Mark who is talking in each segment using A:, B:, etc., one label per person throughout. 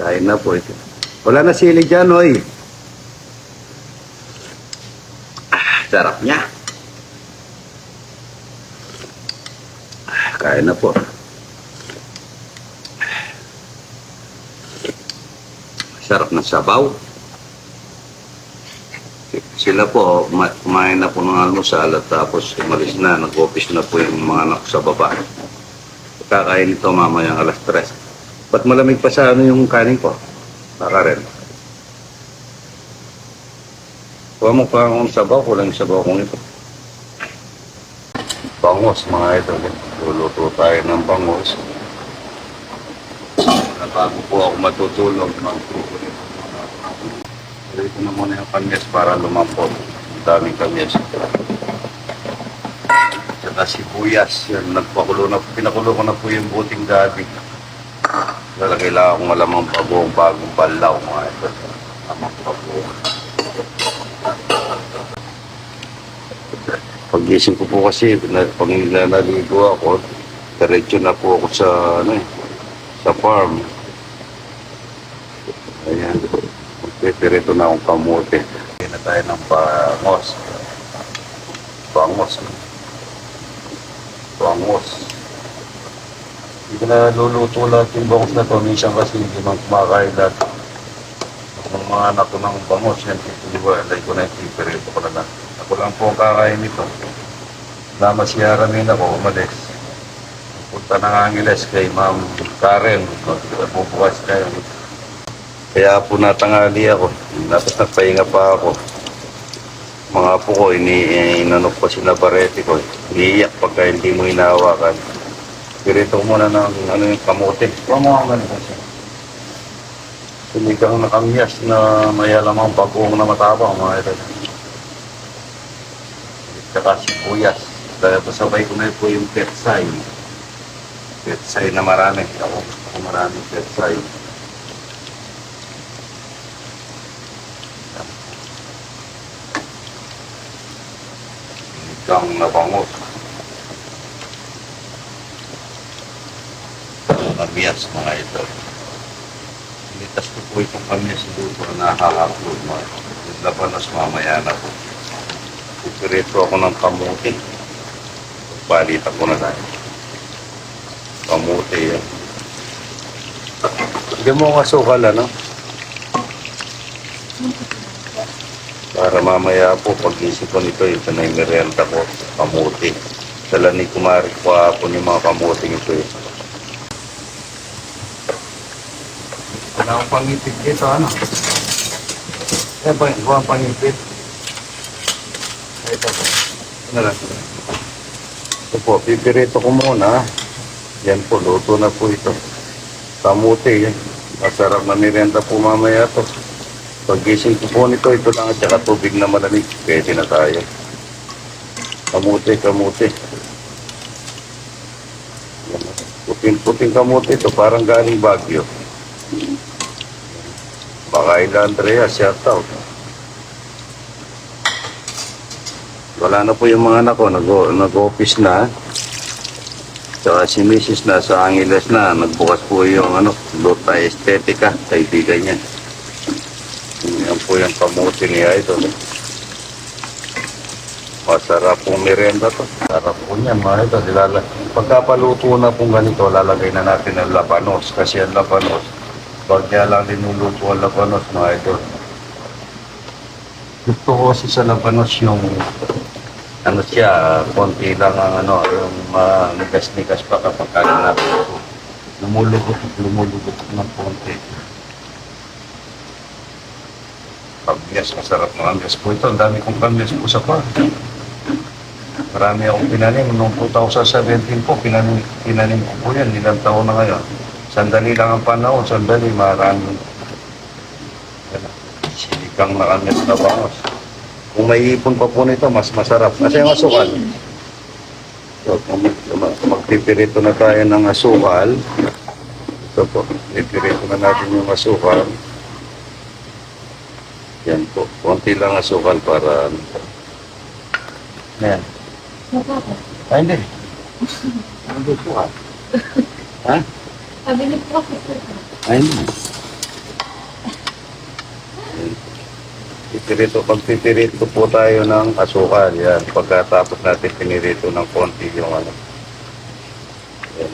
A: Kain na po ito. Wala na sili dyan, oy. Ah, sarap niya. Ah, Kain na po. Sarap ng sabaw. Sila po, kuma- kumain na po ng almusal at tapos umalis na, nag-office na po yung mga anak sa baba. Kakain ito mamayang alas 3. Ba't malamig pa sa ano yung kanin ko? Baka rin. Kuha mo pa akong sabaw, kulang yung sabaw kong ito. Bangos, mga ito. Luluto tayo ng bangos. Bago po ako matutulog, magkukulit. Ito na muna yung kanyas para lumampot. Ang daming kanyas. Saka sibuyas. Yan, nagpakulo na, pinakulo ko na po yung buting gabi. Lalagay lang akong malamang bagong bagong balaw mga ito. Tamang bago. Pagising ko po kasi, na, pag naliligo ako, diretso na po ako sa, ano eh, sa farm. Ayan. Magpipireto na akong kamote. Hindi na tayo ng bangos. Bangos. Bangos. Hindi ko na luluto lahat yung bangos na to. Minsan kasi hindi man kumakain lahat. Ang mga anak ko ng bangos, yan, tituliwalay ko na yung pipireto ko na lang. Ako lang po ang kakain nito. Lama si Aramin ako, umalis. Punta ng Angeles kay Ma'am Karen. Bubukas kayo. Kaya po natangali ako. Tapos nagpahinga pa ako. Mga po ko, ini, inanok pa si Navarrete ko. Iiyak pagka hindi mo hinahawakan. Pirito ko muna ng ano yung kamote. Ang ganito siya. Sinigang na kamyas na may alamang bagong na matapang mga ito. Tsaka sibuyas. Tapos sabay ko na po yung petsay. Petsay na marami. Ako gusto ko maraming petsay. Sinigang na bangus. Kamyas mga ito. Initas ko po itong kamyas dito na nakahapon. Yung labanos mamaya na po. Pipirito ako ng kamuti. Palitan ko na lang. Kamuti yan. Hindi mo kasukal, ano? Para mamaya po, pag-isip ko nito, ito na yung merienda ko, kamuti. Dala ni Kumari ko hapon yung mga kamuting ito. Eh. Wala akong pangipit dito, ano? Yan pa, kuha ang pangipit. Ito po. Ano lang? Ito po, pipirito ko muna. Yan po, luto na po ito. Kamuti, yan. Masarap na merienda po mamaya to. Pag-gising ko po nito, ito lang at saka tubig na malamig. Pwede na tayo. Kamuti, kamuti. Puting-puting kamuti ito, parang galing Baguio. Ila Andrea, shout out. Wala na po yung mga anak ko, nag- nag-office na. Tsaka si Mrs. na sa Angeles na, nagbukas po yung ano, Lota Estetica, kaibigan niya. Yan po yung kamuti niya ito. Masarap pong merienda to. Sarap po niyan mga ito. Dilala. Pagkapaluto na pong ganito, lalagay na natin ang labanos. Kasi ang labanos, pag kaya lang linuluto ang labanos mga ito. Gusto ko kasi sa labanos yung ano siya, konti lang ang ano, yung manigas-nigas pa kapag kaya natin ito. Lumulugot at lumulugot ng konti. Pambias, masarap ng ambias po ito. Ang dami kong pambias po sa park. Marami akong pinanim. Noong 2017 po, pinanim, pinanim ko po yan. Ilang taon na ngayon. Sandali lang ang panahon. Sandali, marami. Yan. Sinigang na bangos. Kung may ipon pa po nito, mas masarap. Kasi yung asukal. So, magpipirito na tayo ng asukal. Ito po, pipirito na natin yung asukal. Yan po. Konti lang asukal para... ano. Yan. Ay, hindi. Hindi po ha. Ha?
B: Sabi ni Prof. Ayun
A: na. Itirito, pag titirito po tayo ng asukal, yan. Pagkatapos natin pinirito ng konti yung ano. Yan.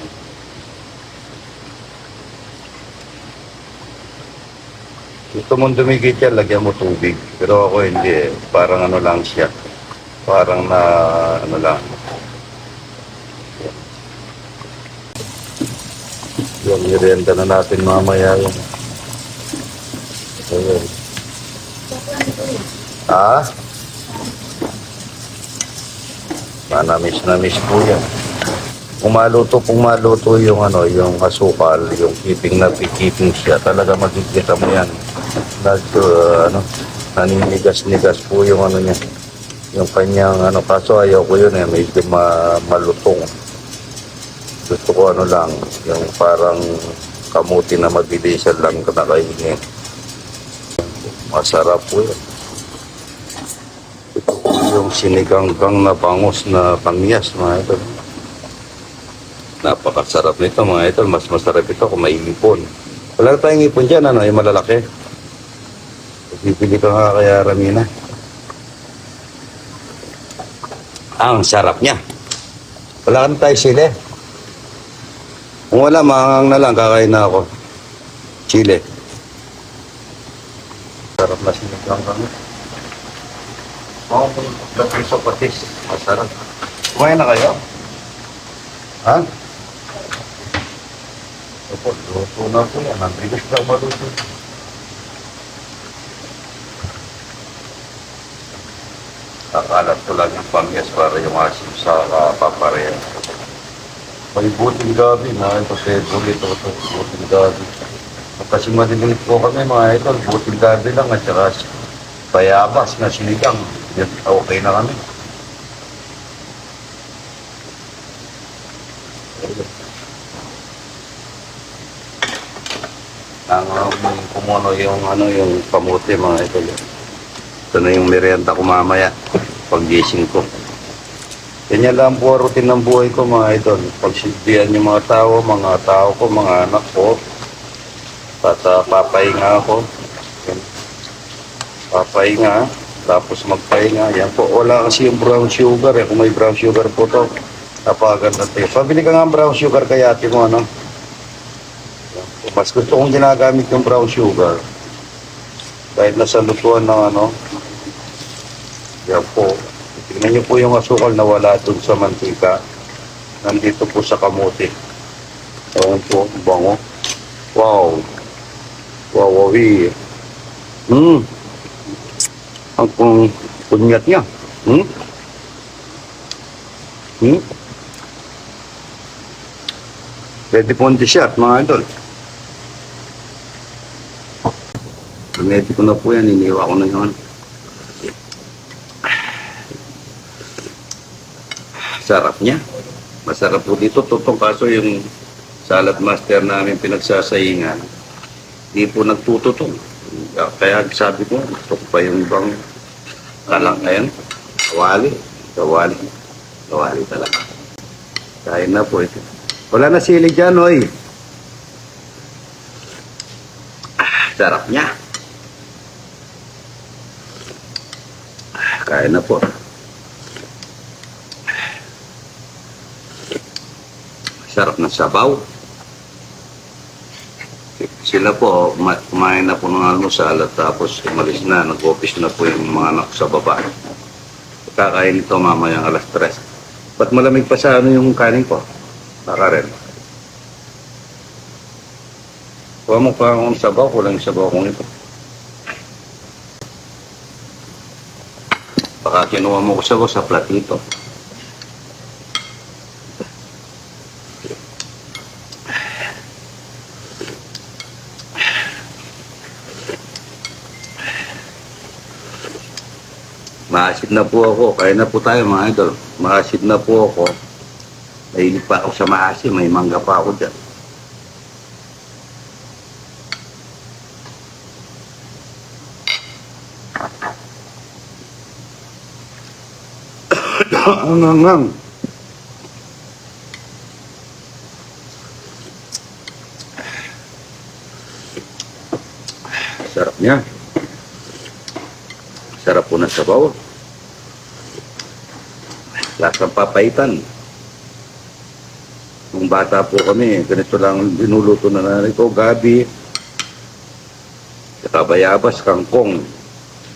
A: Gusto mong dumigit yan, lagyan mo tubig. Pero ako hindi eh. Parang ano lang siya. Parang na ano lang, merienda na natin mamaya yung Ayun. Ah? Manamis na miss po yan. Kung maluto, kung maluto yung ano, yung asukal, yung keeping na keeping siya, talaga magkikita mo yan. Nag, uh, ano, naninigas-nigas po yung ano niya. Yung kanyang ano, kaso ayaw ko yun eh, medyo ma, malutong. Gusto ko ano lang, yung parang kamuti na mabilisan lang nakaingin. Masarap po. Ito po yung siniganggang na bangus na pangiyas, mga idol. Napakasarap nito, mga idol. Mas masarap ito kung may ipon. Wala tayong ipon dyan, ano, yung malalaki. Bibili ka nga kaya Ramina. Ang sarap niya. Wala ka na tayo sili. Kung wala, maangang na lang, kakain na ako. Chile. Sarap na sinigang kami. Oo, oh, piso patis. Masarap. Kumain na kayo? Ha? Opo, luto na po yan. Ang bilis na maluto. Kakalat ko lang yung pamyas para yung asim sa uh, papareha. May buting gabi, mga ito, favorite ito, ito, buting gabi. Kasi madilimit po kami mga ito, buting gabi lang at saka bayabas na sinigang. Yan, Okay na kami. Ang um, kumuno yung ano yung kamuti mga ito. Ito na yung merienda ko mamaya pag-gising ko. Ganyan lang po ang routine ng buhay ko mga idol. Pagsilbihan yung mga tao, mga tao ko, mga anak ko. At uh, papahinga ako. Yan. Papahinga. Tapos magpahinga. Yan po. Wala kasi yung brown sugar. Eh. Kung may brown sugar po to, napakaganda tayo. Pabili ka nga ng brown sugar kay ate mo. Ano? Yan po. Mas gusto kong ginagamit yung brown sugar. Kahit nasa lutuan ng ano. Yan po. Tingnan niyo po yung asukal na wala dun sa mantika. Nandito po sa kamote. Ayan po, bango. Wow. Wow, wow, Hmm. Ang kung kunyat niya. Hmm? Hmm? Pwede po ang dessert, mga idol. Pinete ko na po yan, iniwa ko na yun. Sarap niya. Masarap po dito. Totoo kaso yung salad master namin pinagsasaingan, di po nagtututong. Kaya sabi ko, gusto pa yung ibang kalang ngayon. Kawali. Kawali. Kawali talaga. Kain na po ito. Wala na sili dyan, oy. Ah, sarap niya. Ah, Kain na po. Sarap ng sabaw. Sila po, ma- kumain na po ng almusal at tapos umalis na, nag-office na po yung mga anak sa baba. Kakain ito mamayang alas 3. Ba't malamig pa sa ano yung kanin ko? Baka rin. Kuha mo pa akong sabaw, kulang yung sabaw kong ito. Baka kinuha mo ko sabaw sa platito. Maasid na po ako. Kaya na po tayo mga idol. Maasid na po ako. Mahilig pa ako sa maasim. May mangga pa ako dyan. ano nga? Sarap niya. Sarap po ng sabaw. Lasang papaitan. Nung bata po kami, ganito lang dinuluto na nanay ko, gabi, saka bayabas, kangkong,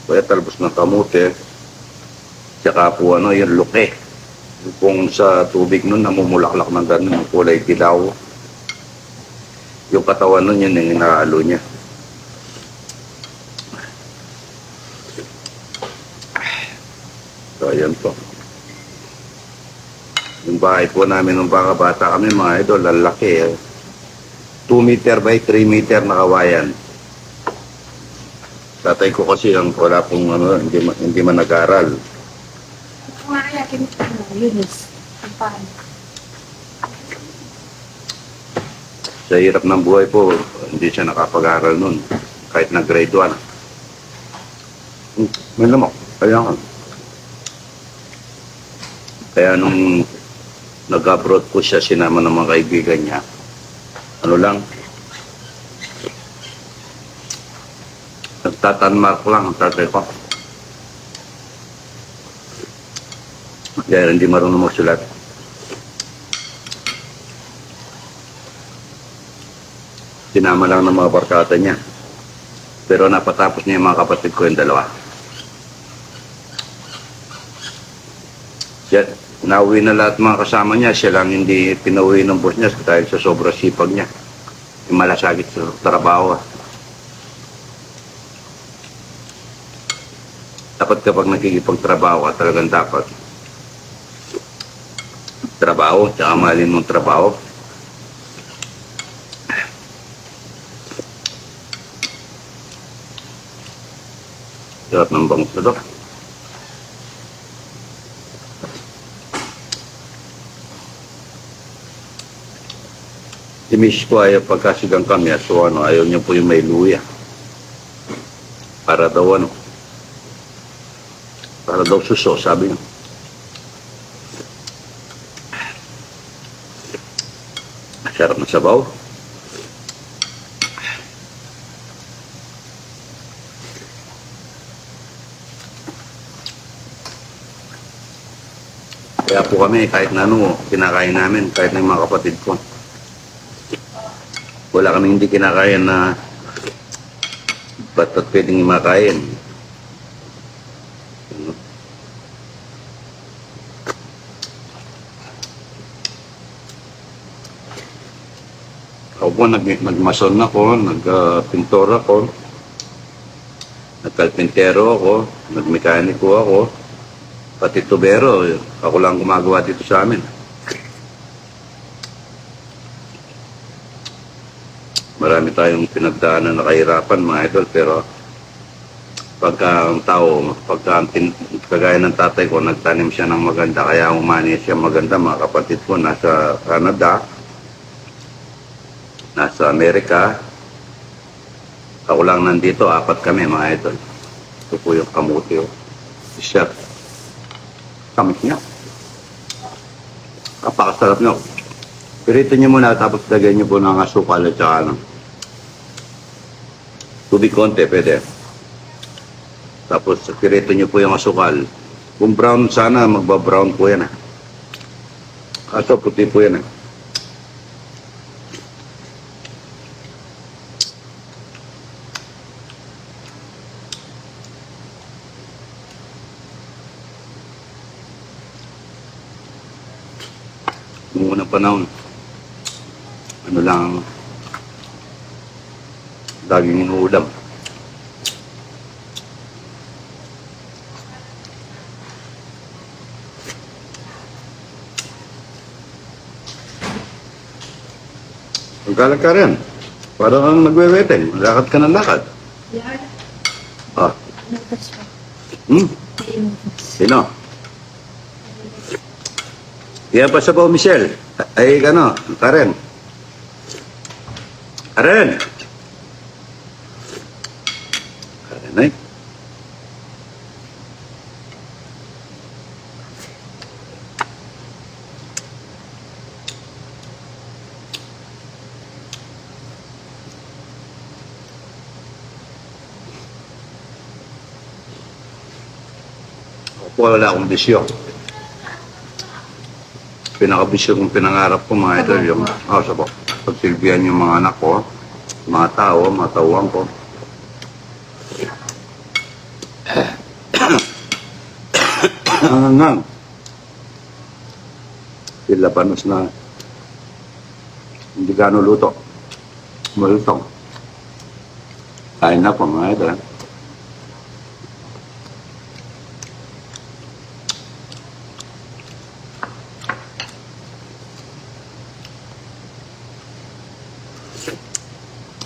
A: kaya talbos ng kamute, saka po ano, yung luke. Kung sa tubig nun, namumulaklak ng ganun, kulay dilaw. Yung katawan nun, yun yung inaalo niya. So, ayan po. Bahay po namin nung baka bata kami, mga idol, ang laki. Eh. 2 meter by 3 meter na kawayan. Tatay ko kasi ang wala pong ano, hindi, hindi man nag-aral.
B: Kung nga kaya Eunice, ang paano?
A: Sa hirap ng buhay po, hindi siya nakapag-aral nun. Kahit na grade 1. Hmm, May lamok. Kaya nga. Kaya nung nag-abroad ko siya, sinama ng mga kaibigan niya. Ano lang, nagtatanmark lang ang tatay ko. Dahil hindi marunong magsulat. Sinama lang ng mga barkada niya. Pero napatapos niya yung mga kapatid ko yung dalawa. Siya, nauwi na lahat mga kasama niya. Siya lang hindi pinauwi ng boss niya dahil sa sobrang sipag niya. Yung malasagit sa trabaho. Dapat kapag nakikipagtrabaho ka, talagang dapat trabaho, tsaka mahalin mong trabaho. Sarap ng bangus na to. Si Miss ko ayaw pagkasigang kami at so ano, ayaw niya po yung may luya. Para daw ano, para daw suso, sabi niya. Sarap ng sabaw. Kaya po kami, kahit na ano, kinakain namin, kahit na yung mga kapatid ko. Wala kami hindi kinakain na ba't at pwedeng makain. Ako po, nag, nagmason ako, nagpintor ako, nagkalpintero ako, nagmekaniko ako, pati tubero, ako lang gumagawa dito sa amin. Marami tayong pinagdaanan na kahirapan mga idol, pero pagka ang tao, pagka ang tin- kagaya ng tatay ko, nagtanim siya ng maganda, kaya umani siya maganda, mga kapatid ko, nasa Canada, nasa Amerika, ako lang nandito, apat kami mga idol. Ito po yung kamuti, oh. Siya, kamit niya. Kapakasarap niyo. Pirito niyo muna, tapos lagyan niyo po ng asukal at saka ano. Tubig konti, pwede. Tapos pirito niyo po yung asukal. Kung brown sana, magba-brown po yan ah. Kaso puti po yan ah. Noong unang panahon, ano lang, laging inuulam. Magkalag ka rin. Parang kang nagwe-weteng. Lakad ka ng lakad.
B: Yan.
A: Ah,
B: Nagpas pa.
A: hmm? Sino? Yan pa sa po, Michelle. Ay, ano, Karen. Karen! Karen, ay. wala akong bisyo. Pinakabisyo kong pinangarap ko mga idol yung oh, sabo. Pagsilbihan yung mga anak ko, mga tao, mga tauhan ko. Hanggang sila panos na hindi gano'n luto. Malutong. Kain na po mga ah.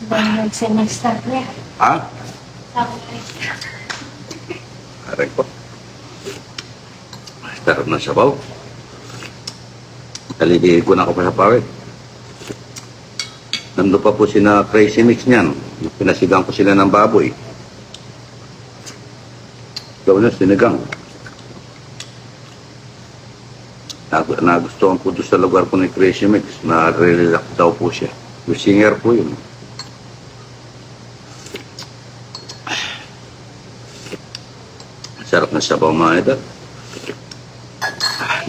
B: Bang nag-semester niya.
A: Ha?
B: Sabi
A: Aray ko. Sarap ng sabaw. Kalidihin ko na ako pa sa pawid. Nando pa po sina Crazy Mix niyan. Pinasigang ko sila ng baboy. Gawin na sinigang. Nag nagustuhan po doon sa lugar po ni Crazy Mix. Na-relax daw po siya. Yung singer po yun. Sarap ng sabaw mga idol.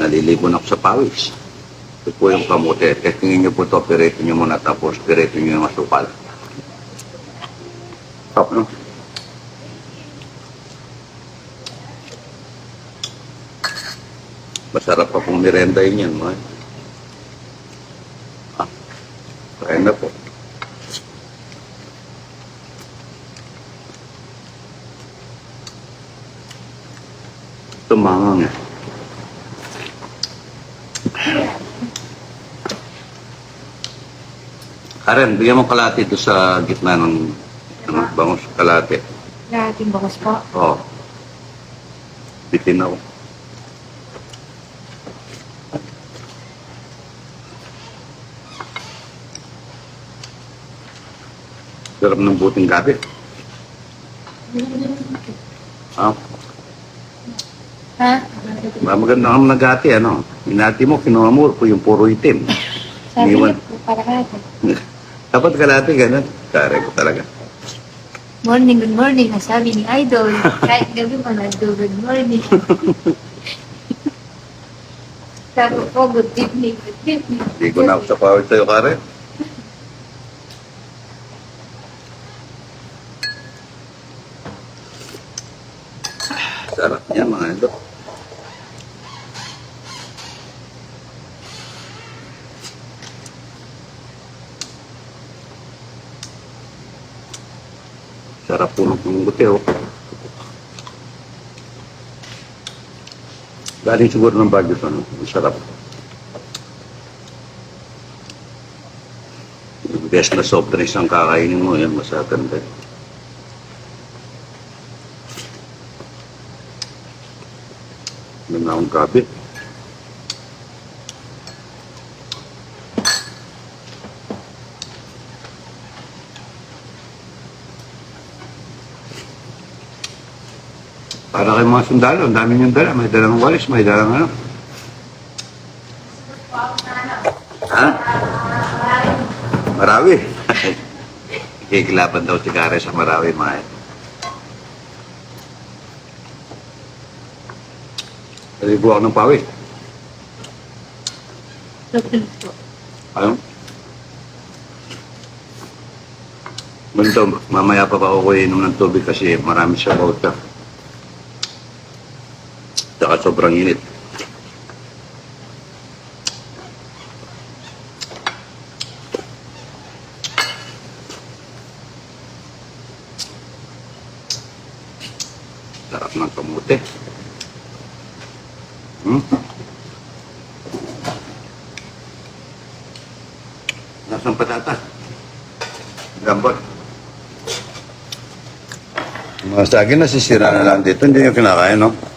A: Nalilibon ako sa pawis. Ito po yung kamote. Testingin nyo po ito, pirito nyo muna tapos pirito nyo yung asukal. Top, no? Masarap pa pong merenda yun yan, mga. Ah, kain na po. Tumangang eh. Karen, bigyan mo kalate doon sa gitna ng ano, bangus kalate.
B: Lahating bangos po.
A: Oo. Bitin ako. Sarap ng buting gabi. Ah,
B: Ha?
A: maganda kang nagati, ano? Inati mo, kinuha mo po yung puro itim.
B: Sabi
A: Iwan.
B: niya po para natin.
A: Dapat kalate, ganun. Kare ko talaga.
B: Morning, good morning. Ang sabi ni Idol. Kahit gabi mo nag-do good morning. sabi ko, good evening, good evening.
A: Hindi ko na sa power sa'yo, Karen. Sarap niya, mga ito. Sarap po ng buti, oh. Galing siguro ng Baguio to, no? Ang sarap. Yung best na soft drinks ang kakainin mo, yan masaganda. Yan na akong gabi. Para kay mga sundalo, ang dami niyong dala. May dalang walis, may dalang ano. Ha? Marawi. Kikilaban daw si Kare sa Marawi, mga eh. Naligo ako ng pawis. Ano? Ganito, mamaya pa pa ako inom ng tubig kasi marami siya bauta. Saka sobrang init. Sarap ng kamote. Hmm? Nasaan patatas? Gambot. Mga sa akin, nasisira na lang dito. Hindi nyo kinakain, no?